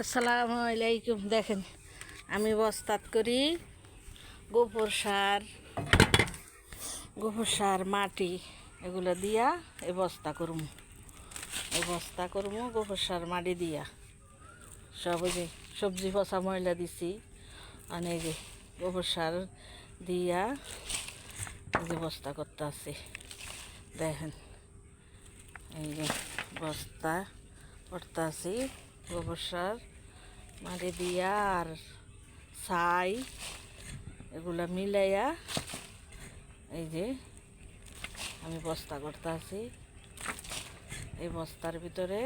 আসসালামু আলাইকুম, দেখেন, আমি বস্তাত করি গোবর সার গোবর সার, মাটি, এগুলো দিয়া এই বস্তা করম। এ বস্তা করমু, গোবর সার, মাটি দিয়া। সব ওই যে সবজি পচা ময়লা দিছি অনেক গোবর সার দিয়া যে বস্তা করতে আছে। দেখেন, এই যে বস্তা করতে আছি। গোবর সার মাটি দিয়া আর ছাই, এগুলা মিলাইয়া এই যে আমি বস্তা করতে আছি এই বস্তার ভিতরে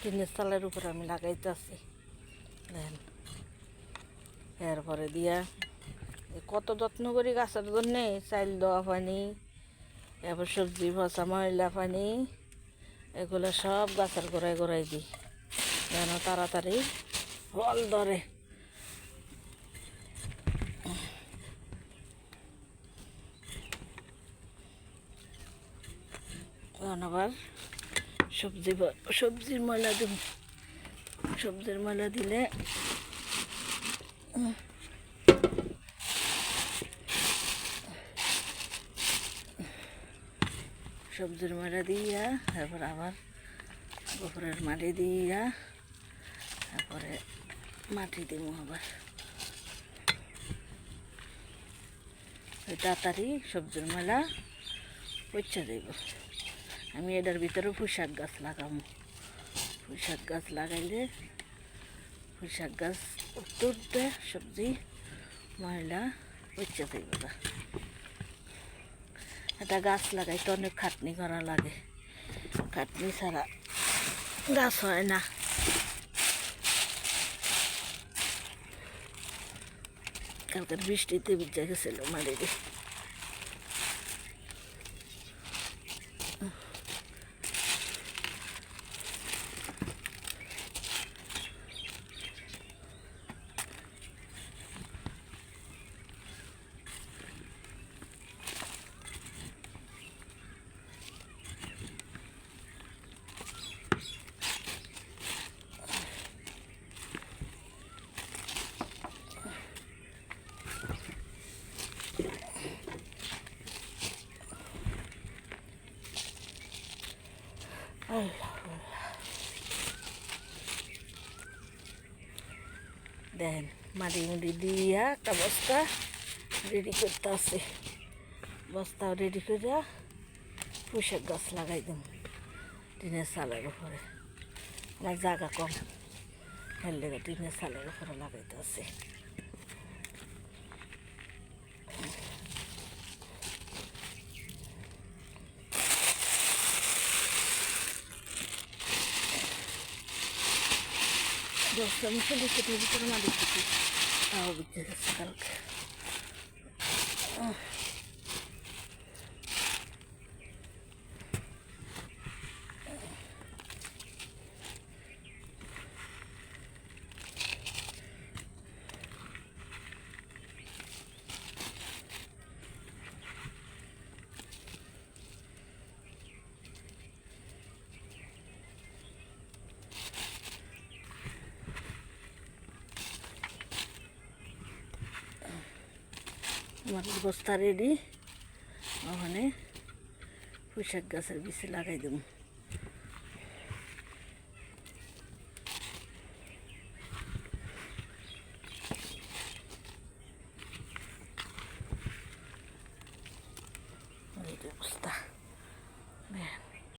টিনের চালের উপর আমি লাগাইতেছি। দেখেন এরপরে দিয়া কত যত্ন করি গাছের জন্যে? চাইল দেওয়া পানি এবার সবজি ভসা ময়লা পানি, এগুলো সব গাছের গোড়ায় গোড়ায় দিই। যেন তাড়াতাড়ি ফল ধরে। আবার সবজি সবজির ময়লা দিব সবজির ময়লা দিলে সবজির ময়লা দিয়া, তারপর আবার গোবরের মাটি দিয়া, তারপরে মাটি দিব আবার। তাড়াতাড়ি সবজির মেলা পচা দেব। আমি এটার ভিতরে পুঁশাক গাছ লাগাবো। পুঁশাক গাছ লাগাইলে পুঁশাক গাছ উত্তরতে সবজি, ময়লা পচা দেব। একটা গাছ লাগাইতে অনেক খাটনি করা লাগে। খাটনি ছাড়া গাছ হয় না। কালকের বৃষ্টিতে ভিজে গেছিল মাটিতে। দেখেন মাটি মুড়ি দিয়া একটা বস্তা রেডি করতে আছে। বস্তা রেডি করে পুষের গাছ লাগাই দেব টিনের চালের উপরে। আমার জায়গা কম হেল লেগে টিনের চালের উপরে লাগাইতে আছে। বস্তা মুখে দিয়ে ভিতরে না দিচ্ছি তাও বিচ্ছে কালকে আমার বস্তা রেডি ওখানে পুঁইশাক গাছের বিচে লাগাই দেবো।